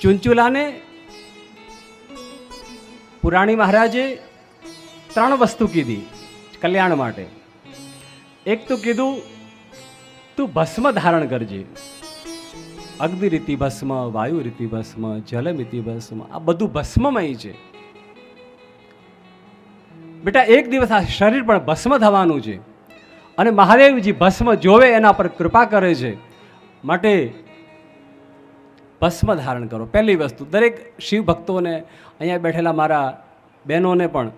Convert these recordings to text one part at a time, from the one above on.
ચુંચુલાને પુરાણી મહારાજે ત્રણ વસ્તુ કીધી કલ્યાણ માટે. એક તો કીધું, તું ભસ્મ ધારણ કરજે. અગ્નિ રીતિ ભસ્મ વાયુ રીતિ ભસ્મ, જલમિતિ ભસ્મ, આ બધું ભસ્મમય છે. બેટા, એક દિવસ આ શરીર પણ ભસ્મ થવાનું છે અને મહાદેવજી ભસ્મ જોવે એના પર કૃપા કરે છે. માટે ભસ્મ ધારણ કરો. પહેલી વસ્તુ, દરેક શિવ ભક્તોને અહીંયા બેઠેલા મારા બહેનોને પણ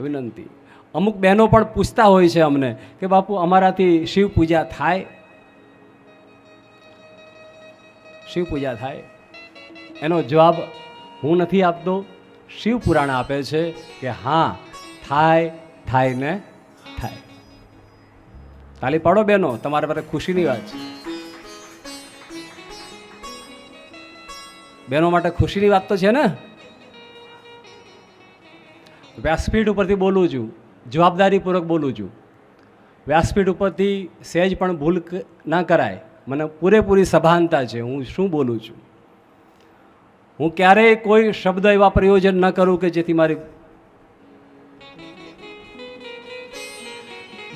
વિનંતી. અમુક બહેનો પણ પૂછતા હોય છે અમને કે, બાપુ, અમારાથી શિવ પૂજા થાય? શિવ પૂજા થાય? એનો જવાબ હું નથી આપતો. શિવ પુરાણ આપે છે કે, હા, થાય થાય ને થાય. તાલી પાડો બહેનો, તમારા માટે ખુશીની વાત છે. બહેનો માટે ખુશીની વાત તો છે ને? વ્યાસપીઠ ઉપરથી બોલું છું, જવાબદારીપૂર્વક બોલું છું. વ્યાસપીઠ ઉપરથી સહેજ પણ ભૂલ ના કરાય. મને પૂરેપૂરી સભાનતા છે, હું શું બોલું છું? હું ક્યારેય કોઈ શબ્દ એવા પ્રયોજન ન કરું કે જેથી મારી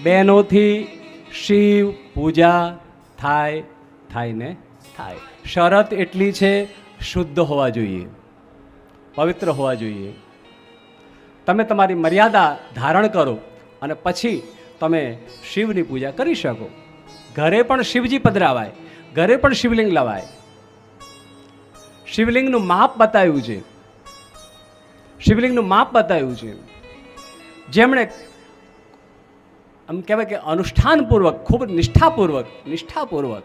બહેનોથી શિવ પૂજા થાય થાય ને થાય. શરત એટલી છે શુદ્ધ હોવા જોઈએ, પવિત્ર હોવા જોઈએ. તમે તમારી મર્યાદા ધારણ કરો અને પછી તમે શિવની પૂજા કરી શકો. ઘરે પણ શિવજી પધરાવાય, ઘરે પણ શિવલિંગ લવાય. શિવલિંગનું માપ બતાવ્યું છે. શિવલિંગનું માપ બતાવ્યું છે. જેમણે આમ કહેવાય કે અનુષ્ઠાનપૂર્વક, ખૂબ નિષ્ઠાપૂર્વક નિષ્ઠાપૂર્વક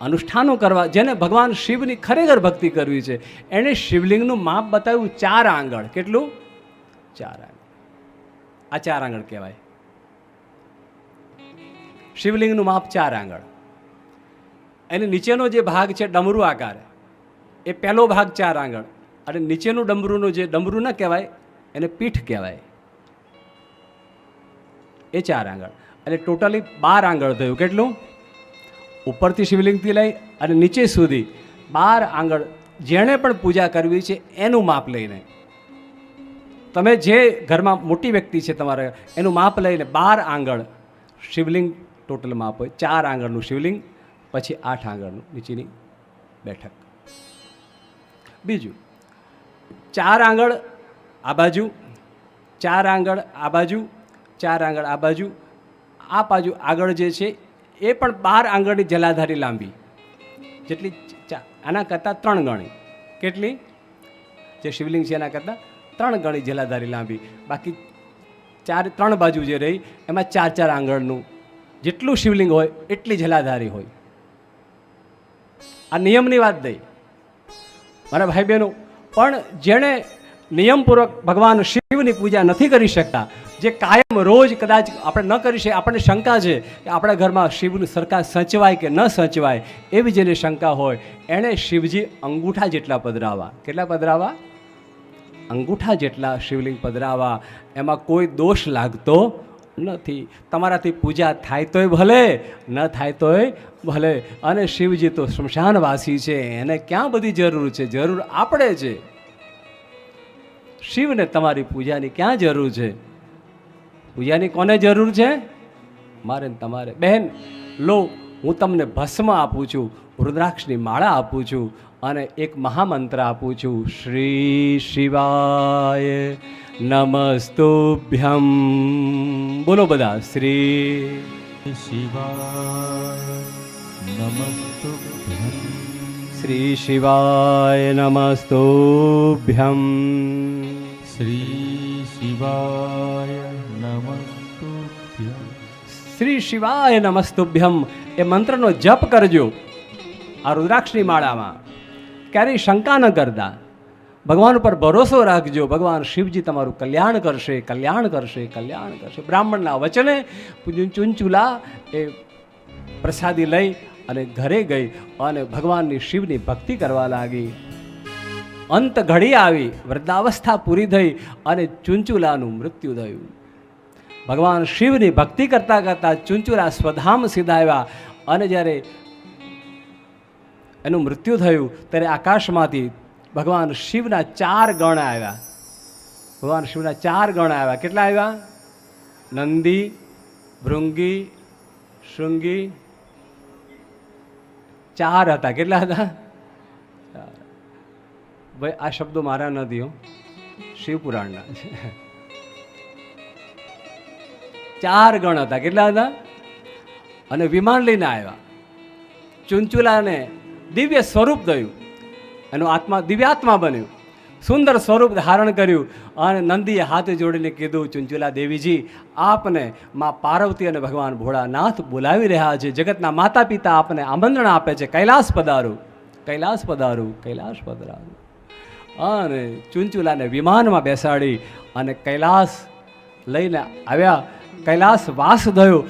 અનુષ્ઠાનો કરવા, જેને ભગવાન શિવની ખરેખર ભક્તિ કરવી છે. એણે શિવલિંગનું માપ બતાવ્યું ચાર આંગળ. કેટલું? ચાર આંગળ. આ ચાર આંગળ કહેવાય. શિવલિંગનું માપ ચાર આંગળ. એની નીચેનો જે ભાગ છે ડમરૂ આકાર, એ પહેલો ભાગ ચાર આંગળ. અને નીચેનું ડમરૂનું જે, ડમરું ન કહેવાય, એને પીઠ કહેવાય. એ ચાર આંગળ. એટલે ટોટલી બાર આંગળ થયું. કેટલું? ઉપરથી શિવલિંગથી લઈ અને નીચે સુધી બાર આંગળ જેણે પણ પૂજા કરવી છે એનું માપ લઈને. તમે જે ઘરમાં મોટી વ્યક્તિ છે તમારે, એનું માપ લઈને બાર આંગળ શિવલિંગ ટોટલ માપ હોય. ચાર આંગળનું શિવલિંગ, પછી આઠ આંગળનું નીચેની બેઠક. બીજું, ચાર આંગળ આ બાજુ, ચાર આંગળ આ બાજુ, ચાર આંગળ આ બાજુ આ બાજુ આગળ જે છે એ પણ બાર આંગળની જલાધારી લાંબી. જેટલી આના કરતાં ત્રણ ગણી. કેટલી? જે શિવલિંગ છે એના કરતાં ત્રણ ગણી જલાધારી લાંબી. બાકી ચાર, ત્રણ બાજુ જે રહી, એમાં ચાર ચાર આંગળનું. જેટલું શિવલિંગ હોય, એટલી જલાધારી હોય. આ નિયમની વાત દઈ. મારા ભાઈ બહેનો પણ જેણે નિયમપૂર્વક ભગવાન શિવની પૂજા નથી કરી શકતા. જે કાયમ રોજ કદાચ આપણે ન કરી શકીએ, આપણને શંકા છે કે આપણા ઘરમાં શિવનું સરકાર સચવાય કે ન સચવાય, એવી જેને શંકા હોય. એણે શિવજી અંગૂઠા જેટલા પધરાવા. કેટલા પધરાવા? અંગૂઠા જેટલા શિવલિંગ પધરાવા. એમાં કોઈ દોષ લાગતો નથી. તમારાથી પૂજા થાય તોય ભલે, ન થાય તોય ભલે. અને શિવજી તો સ્મશાનવાસી છે, એને ક્યાં બધી જરૂર છે? જરૂર આપણે છે. શિવને તમારી પૂજાની ક્યાં જરૂર છે? પૂજાની કોને જરૂર છે? મારે તમારે. બહેન લો, હું તમને ભસ્મ આપું છું, રુદ્રાક્ષની માળા આપું છું અને એક મહામંત્ર આપું છું. શ્રી શિવાય નમસ્તુભ્યમ. બોલો બધા, શ્રી શિવાય નમસ્તુભ્યં નમસ્તુભ્યમ શ્રી શિવાય નમસ્તુભ્યં શ્રી શિવાય નમસ્તુભ્યમ એ મંત્રનો જપ કરજો આ રુદ્રાક્ષની માળામાં. ક્યારેય શંકા ન કરતા. ભગવાન ઉપર ભરોસો રાખજો. ભગવાન શિવજી તમારું કલ્યાણ કરશે કલ્યાણ કરશે કલ્યાણ કરશે. બ્રાહ્મણના વચને ચુંચુલા એ પ્રસાદી લઈ અને ઘરે ગઈ અને ભગવાનની શિવની ભક્તિ કરવા લાગી. અંત ઘડી આવી, વૃદ્ધાવસ્થા પૂરી થઈ અને ચુંચુલાનું મૃત્યુ થયું. ભગવાન શિવની ભક્તિ કરતાં કરતાં ચુંચુલા સ્વધામ સીધા આવ્યા અને જ્યારે એનું મૃત્યુ થયું, ત્યારે આકાશમાંથી ભગવાન શિવના ચાર ગણ આવ્યા. ભગવાન શિવના ચાર ગણ આવ્યા. કેટલા આવ્યા? નંદી, ભૃંગી, શૃંગી ચાર હતા. કેટલા હતા? ભાઈ, આ શબ્દો મારા નથી શિવપુરાણના. ચાર ગણ હતા. કેટલા હતા? અને વિમાન લઈને આવ્યા. ચુંચુલાને દિવ્ય સ્વરૂપ થયું. એનું આત્મા દિવ્યાત્મા બન્યું. સુંદર સ્વરૂપ ધારણ કર્યું અને નંદીએ હાથ જોડીને કીધું, ચુંચુલા દેવીજી, આપને મા પાર્વતી અને ભગવાન ભોળાનાથ બોલાવી રહ્યા છે. જગતના માતા પિતા આપને આમંત્રણ આપે છે. કૈલાસ પધારું. કૈલાસ પધારું કૈલાસ પધારું. અને ચુંચુલાને વિમાનમાં બેસાડી અને કૈલાસ લઈને આવ્યા. કૈલાસ વાસ થયો.